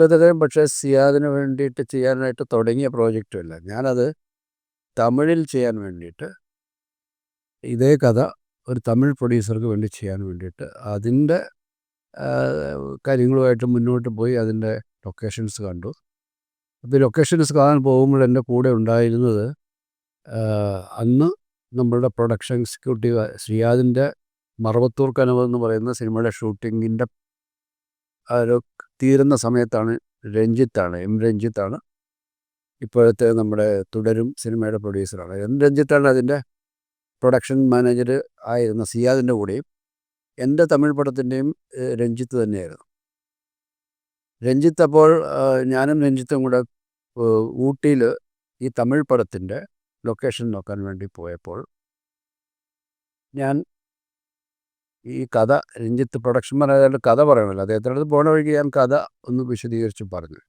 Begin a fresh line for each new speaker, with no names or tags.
ബദറും പക്ഷേ സിയാദിന് വേണ്ടിയിട്ട് ചെയ്യാനായിട്ട് തുടങ്ങിയ പ്രോജക്റ്റുമല്ല. ഞാനത് തമിഴിൽ ചെയ്യാൻ വേണ്ടിയിട്ട് ഇതേ കഥ ഒരു തമിഴ് പ്രൊഡ്യൂസർക്ക് വേണ്ടി ചെയ്യാൻ വേണ്ടിയിട്ട് അതിന്റെ കാര്യങ്ങളുമായിട്ട് മുന്നോട്ട് പോയി അതിന്റെ ലൊക്കേഷൻസ് കണ്ടു. അപ്പോൾ ലൊക്കേഷൻസ് കാണാൻ പോകുമ്പോൾ എന്റെ കൂടെ ഉണ്ടായിരുന്നത് അന്ന് നമ്മളുടെ പ്രൊഡക്ഷൻ എക്സിക്യൂട്ടീവ് ശ്രീയാദിന്റെ മറവത്തൂർ കനവ് എന്ന് പറയുന്ന സിനിമയുടെ ഷൂട്ടിങ്ങിന്റെ ഒരു തീരുന്ന സമയത്താണ് രഞ്ജിത്താണ്. എം രഞ്ജിത്താണ്. ഇപ്പോഴത്തെ നമ്മുടെ തുടരും സിനിമയുടെ പ്രൊഡ്യൂസറാണ്. എം രഞ്ജിത്താണ് അതിന്റെ പ്രൊഡക്ഷൻ മാനേജർ ആയിരുന്ന സിയാദിന്റെ കൂടെയും എന്റെ തമിഴ് പടത്തിന്റെയും രഞ്ജിത്ത് തന്നെയായിരുന്നു. രഞ്ജിത്ത് അപ്പോൾ ഞാനും രഞ്ജിത്തും കൂടെ ഊട്ടിയിൽ ഈ തമിഴ് പടത്തിന്റെ ലൊക്കേഷൻ നോക്കാൻ വേണ്ടി പോയപ്പോൾ ഞാൻ ഈ കഥ രഞ്ജിത്ത് പ്രൊഡക്ഷൻ മാനേജറുടെ കഥ പറയണമല്ലോ. അദ്ദേഹത്തിനടുത്ത് പോണ വഴിക്ക് ഞാൻ കഥ ഒന്ന് വിശദീകരിച്ച് പറഞ്ഞു